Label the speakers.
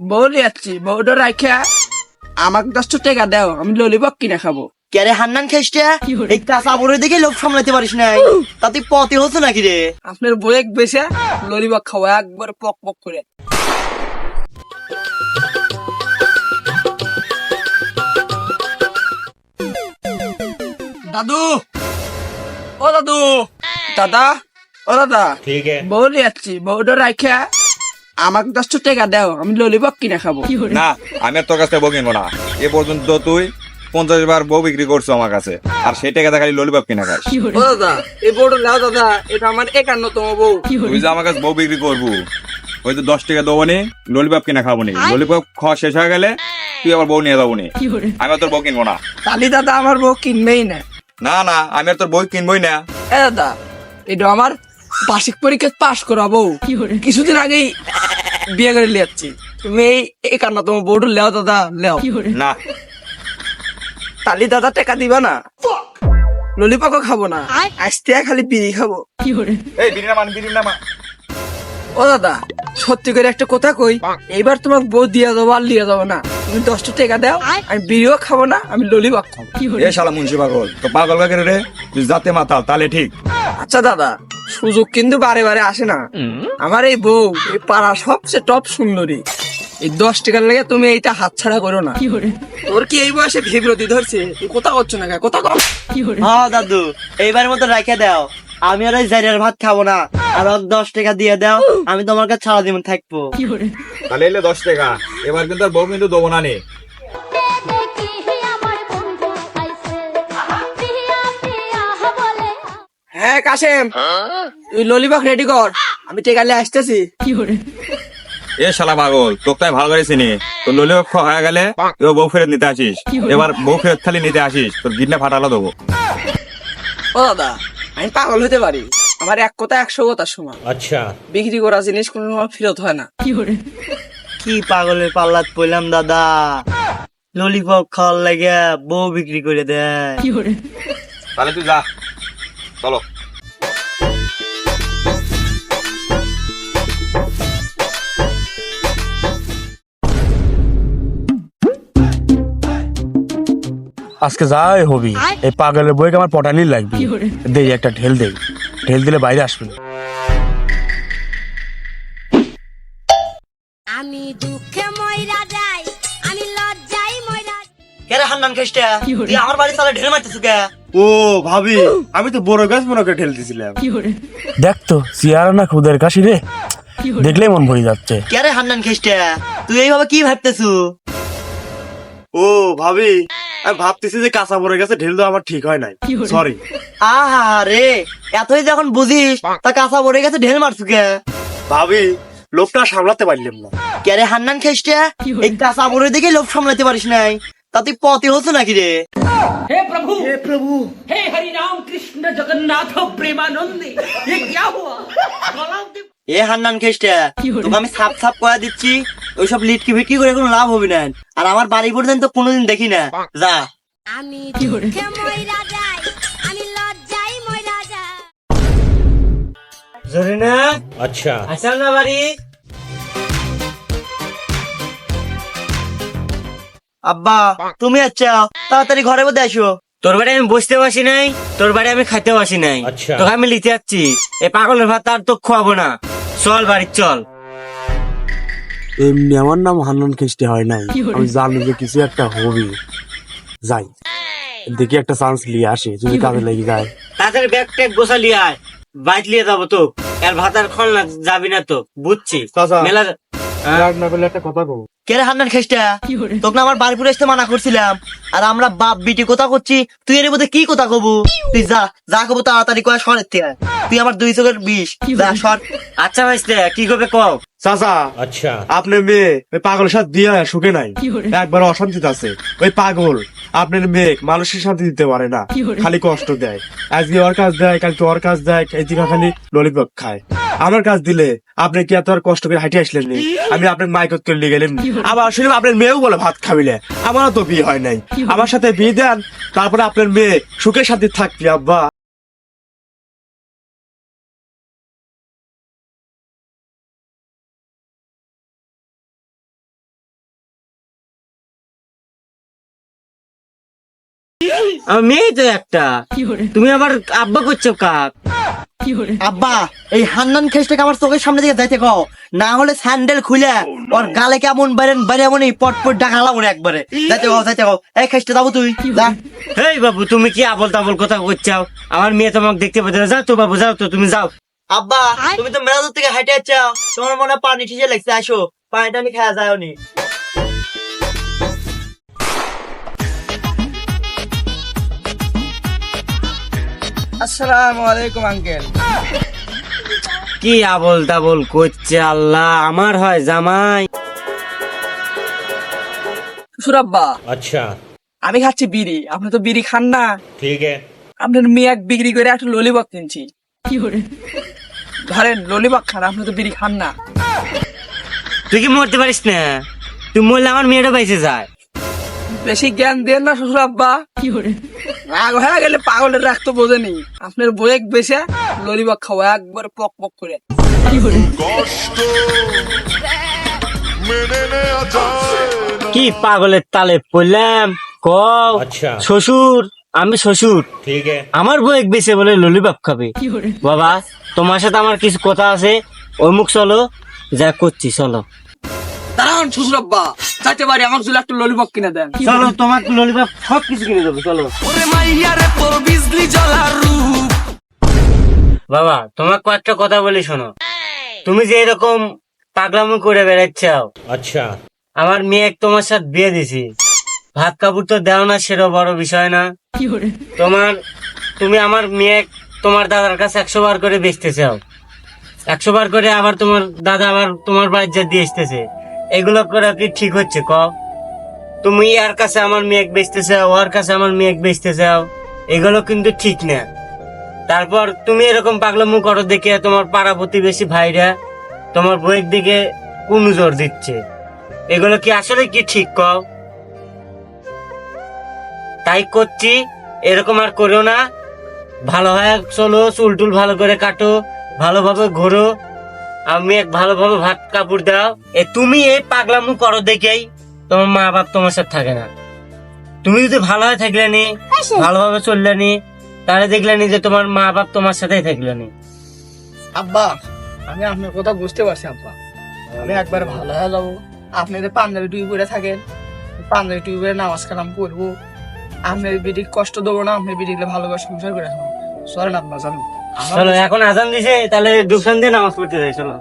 Speaker 1: বউ লিয়াচ্ছি বউটা আমাক আমাকে দশটা টাকা দাও আমি ললিপক কিনে খাব।
Speaker 2: কেরে হান্নান খেসটা এই কাঁচা বড় দেখে লোক সামলাতে পারিস না তা তুই পথে নাকি রে
Speaker 1: আপনার বউ এক বেশা ললিপপ খাওয়া একবার পক পক করে। দাদু! ও দাদু! হ্যাঁ। দাদা? ও দাদা? বউ লিয়াচ্ছি বউটা রাখা আমাকে দশটা টাকা দাও আমি ললিপপ কিনে খাব।
Speaker 3: না আমি আর তোর কাছ থেকে বউ কিনবো না। এ পর্যন্ত তুই পঞ্চাশ বার বউ বিক্রি করছ আমার কাছে আর সেই টাকা খালি ললিপপ কিনে খাস।
Speaker 1: ও দাদা এই বউটা নাও দাদা এটা আমার একান্নতম বউ।
Speaker 3: তুই যে আমার কাছে বউ বিক্রি করব ওই তো দশ টাকা দেবো নি ললিপপ কিনে খাব নি ললিপপ খাওয়া শেষ হয়ে গেলে তুই আবার বউ নিয়ে যাব নি আমি আর তোর বউ কিনবো না।
Speaker 1: তালি দাদা আমার বউ কিনবেই না।
Speaker 3: না না আমি আর তোর বই কিনবই না।
Speaker 1: এ দাদা এটা আমার বার্ষিক পরীক্ষা পাশ করাবো। কিছুদিন আগেই বিয়ে করে লিয়াচ্ছি তুমি এই একান্নতম বউটা লেও দাদা লেও।
Speaker 3: না।
Speaker 1: তালি দাদা টাকা দিবা না। ললিপপও খাব না। আসতে খালি বিড়ি খাব।
Speaker 3: এই বিড়ি না মান বিড়ি না মান
Speaker 1: ও দাদা সত্যি করে একটা কথা কই। এইবার তোমাকে বউ দিয়ে দেবো আর লিয়ে যাব না। তুমি দশটা টাকা দাও আমি বিড়িও খাব না আমি ললিপপ খাব।
Speaker 3: এ শালা মুন্সি পাগল। তো পাগল কাকে রে? তুই যাতে মাতাল তাহলে ঠিক।
Speaker 1: আচ্ছা দাদা সুযোগ কিন্তু বারে বারে আসে না। আমার এই বউ এই পাড়া সবচেয়ে টপ সুন্দরী। এই দশ টাকার লেগে তুমি এইটা হাতছাড়া করো না। তোর কি এই বয়সে বিব্রতি ধরছে? তুই কোথা করছ না কোথা কর?
Speaker 2: হ্যাঁ দাদু এইবার মতো রেখে দাও। আমি আর ওই জারিয়ার ভাত খাব না। আর দশ টাকা দিয়ে দাও আমি তোমার কাছে সারা জীবন থাকব
Speaker 3: তাহলে এলে দশ টাকা। এবার কিন্তু আর বউ কিন্তু দেবো না নে।
Speaker 1: হ্যাঁ কাশেম। তুই ললিপপ রেডি কর। আমি টেকালে আসতেছি।
Speaker 3: এ শালা পাগল তোকে তাই ভালো করে চিনি। তোর ললিপক খাওয়া হয়ে গেলে তুই বউ ফেরত নিতে আসিস। এবার বউ ফেরত থালি নিতে আসিস। তোর গিটনা ফাটালো দেবো।
Speaker 1: ও দাদা আমি পাগল হতে পারি। আমার এক কথা একশো কথা সময়
Speaker 4: আচ্ছা।
Speaker 1: বিক্রি করা জিনিস কোনো সময় ফেরত হয় না।
Speaker 2: কি পাগলের পাল্লাত পড়লাম দাদা? ললিপপ খাওয়ার লাগে বউ বিক্রি করে দেয়।
Speaker 3: তাহলে তুই যা। চলো।
Speaker 5: আজকে যাই হবি। এই পাগলের বইকে আমার পটানি লাগবে। দেই একটা ঢেল দেই ঢেল দিলে বাইরে আসবে।
Speaker 6: আমি দুঃখে ময়রা যাই আমি লজ্জাই ময়রা
Speaker 2: কেরে হান্নান খেসটা তুই আমার বাড়ি চালা ঢেলে মারতেছ কে?
Speaker 5: ও ভাবি আমি তো বড় গাছ মনে করে ঢেল দিছিলাম দেখ তো চেয়ারা না খুদের কাশি রে। দেখলেই মন ভরে যাচ্ছে।
Speaker 2: কেরে হান্নান খেসটা তুই এইভাবে কি ভাবতেছু?
Speaker 5: ও ভাবি আমি ভাবতেছি যে কাঁচা পড়ে গেছে ঢেল দেওয়া আমার ঠিক হয় নাই। সরি
Speaker 2: আহা রে এতই যখন বুঝিস তা কাঁচা পড়ে গেছে ঢেল মারছু কে?
Speaker 5: ভাবি লোকটা সামলাতে পারলাম না।
Speaker 2: কেরে হান্নান খেসটা এই কাঁচা পড়ে দেখে লোক সামলাতে পারিস নাই। তা তুই পথে হচ্ছে নাকি রে?
Speaker 7: হে প্রভু। হে প্রভু। হে হরি রাম কৃষ্ণ জগন্নাথ প্রেমানন্দে।
Speaker 2: এ হান্নান খ্রিস্টা তোকে আমি সাপ সাপ করে দিচ্ছি ওইসব লিটকি ভিটকি করে কোনো লাভ হবে না। আর আমার বাড়ি পর্যন্ত কোনোদিন দেখি না। যা।
Speaker 6: আমি
Speaker 2: জরিনা
Speaker 4: আচ্ছা।
Speaker 2: আসল না বাড়ি? আব্বা তুমি আচ্ছা তাড়াতাড়ি ঘরে মধ্যে আসো। তোর বাড়ি আমি বসতে পারছি নাই তোর বাড়ি আমি খাইতে পারছি নাই।
Speaker 4: আচ্ছা।
Speaker 2: তোকে আমি লিতে যাচ্ছি। এ পাগলের ভাত আর তো খাওয়াবো না। চল বাড়ি চল।
Speaker 5: এমনি আমার নাম হান্নান খ্রিস্টি হয় নাই। আমি জানি যে কিছু একটা হবে। যাই। দেখি একটা চান্স নিয়ে আসে যদি কাজে লেগে যায়।
Speaker 2: তাড়াতাড়ি ব্যাগ ট্যাগ গোসা লিয়ে আয়। বাইক লিয়ে যাব তো। এর ভাত আর খল না যাবি না তো বুঝছি মেলা
Speaker 5: না করলে একটা কথা কব।
Speaker 2: কেরে হান্নান খেসটা? তোকে না আমার বারপুরে আসতে মানা করছিলাম। আর আমরা বাপ বিটি কথা করছি তুই এর মধ্যে কি কথা কব? তুই যা যা কব তাড়াতাড়ি কয় সরের থেকে তুই আমার দুই চোখের বিষ। যা সর। আচ্ছা ভাই কি করবে কও?
Speaker 5: চাচা
Speaker 4: আচ্ছা।
Speaker 5: আপনার মেয়ে ওই সাথে সুখে নাই। একবার অশান্তিতে আছে। ওই পাগল আপনার মেয়ে মানুষের শান্তি দিতে পারে না। খালি কষ্ট দেয়। আজকে ওর কাজ দেয় কালকে ওর কাজ দেয় এদিকে খালি ললিপপ খায়। আমার কাজ দিলে আপনি কি এত আর কষ্ট করে হাঁটি আসলেন নি? আমি আপনার মাইক করে নিয়ে গেলেন আবার আসলে আপনার মেয়েও বলে ভাত খাবিলে আমারও তো বিয়ে হয় নাই। আমার সাথে বিয়ে দেন তারপরে আপনার মেয়ে সুখের সাথে থাকবি আব্বা।
Speaker 4: আমার মেয়ে তো একটা তুমি আবার আব্বা করছ কাক?
Speaker 2: আব্বা এই হান্নান খেসটাকে আমার চোখের সামনে দিকে যাইতে কও। না হলে স্যান্ডেল খুলে ওর গালে কেমন বাইরেন বাইরে এমন পট পট ডাকালাম ওরে একবারে। যাইতে কও যাইতে কও। এই খেসটা যাব তুই
Speaker 4: এই বাবু তুমি কি আবল তাবল কথা করছাও আমার মেয়ে তোমাকে দেখতে পাচ্ছে না। যাও তো বাবু যাও তো তুমি যাও।
Speaker 2: আব্বা তুমি তো মেলা থেকে হাইটে যাচ্ছ তোমার মনে হয় পানি ঠিসে লাগছে আসো। পানিটা আমি খাওয়া যায়
Speaker 1: আসসালামু আঙ্কেল।
Speaker 4: কি আবল তাবল করছে আল্লাহ? আমার হয় জামাই।
Speaker 1: সুরাব্বা
Speaker 8: আচ্ছা।
Speaker 1: আমি খাচ্ছি বিড়ি। আপনি তো বিড়ি খান না।
Speaker 8: ঠিক
Speaker 1: আপনার মেয়ে এক বিক্রি করে একটা ললিবক কিনছি। কি করে? ধরেন ললিপপ খান আপনি তো বিড়ি খান না।
Speaker 4: তুই কি মরতে পারিস না? তুই মরলে আমার মেয়েটা বাইসে যায়।
Speaker 1: বেশি জ্ঞান দেন না শ্বশুর আব্বা। রাগ হয়ে গেলে পাগলের রাগ তো বোঝেনি আপনার বয়েক বেশে ললিপপ খাওয়া একবার পক পক করে।
Speaker 4: কি পাগলের তালে পড়লাম? ক
Speaker 8: আচ্ছা।
Speaker 4: শ্বশুর আমি শ্বশুর। আমার বয়েক বেশে বলে ললিপপ খাবে। বাবা তোমার সাথে আমার কিছু কথা আছে। ওই মুখ চলো যা করছি চলো।
Speaker 1: এখন শ্বশুরাব্বা চাইতে পারি আমার জন্য একটা ললিপপ কিনে দেন।
Speaker 4: চলো তোমার ললিপপ সব কিছু কিনে দেবো চলো। বাবা তোমাকে কয়েকটা কথা বলি শোনো। তুমি যে এরকম পাগলামি করে বেড়াচ্ছ
Speaker 8: আচ্ছা।
Speaker 4: আমার মেয়ে তোমার সাথে বিয়ে দিছি। ভাত কাপড় তো দেও না সেটা বড় বিষয় না। তোমার তুমি আমার মেয়ে তোমার দাদার কাছে একশো বার করে বেচতে চাও। একশো বার করে আবার তোমার দাদা আবার তোমার বাড়ির দিয়ে এসতেছে এগুলো করে কি ঠিক হচ্ছে, ক? তুমি আর কাছে আমার মেয়ে বেচতে চাও, ওর কাছে আমার মেয়ে বেচতে চাও, এগুলো কিন্তু ঠিক না। তারপর তুমি এরকম পাগলামো করো দেখে তোমার পাড়া প্রতিবেশী ভাইরা তোমার বইয়ের দিকে কোন জোর দিচ্ছে। এগুলো কি আসলে কি ঠিক কও তাই করছি, এরকম আর করো না। ভালো হয় চলো, চুল টুল ভালো করে কাটো, ভালোভাবে ঘোরো আমি এক ভালোভাবে ভাত কাপড় দাও। এ তুমি এই পাগলামু করো দেখেই। তোমার মা বাপ তোমার সাথে থাকে না। তুমি যদি ভালো হয়ে থাকলে নি ভালোভাবে চললে নি তাহলে দেখলে নি যে তোমার মা বাপ তোমার সাথেই থাকলে নি।
Speaker 1: আব্বা আমি আপনার কথা বুঝতে পারছি আব্বা। আমি একবার ভালো হয়ে যাব। আপনি যে পাঞ্জাবি টুই পরে থাকেন পাঞ্জাবি টুই পরে নামাজ কালাম করব আপনার বিটি কষ্ট দেবো না আপনার বিটিকে ভালোবাসা সংসার করে খাব
Speaker 4: চলো এখন আজান দিছে তাহলে দোকান দিয়ে নামাজ পড়তে যাই চলো।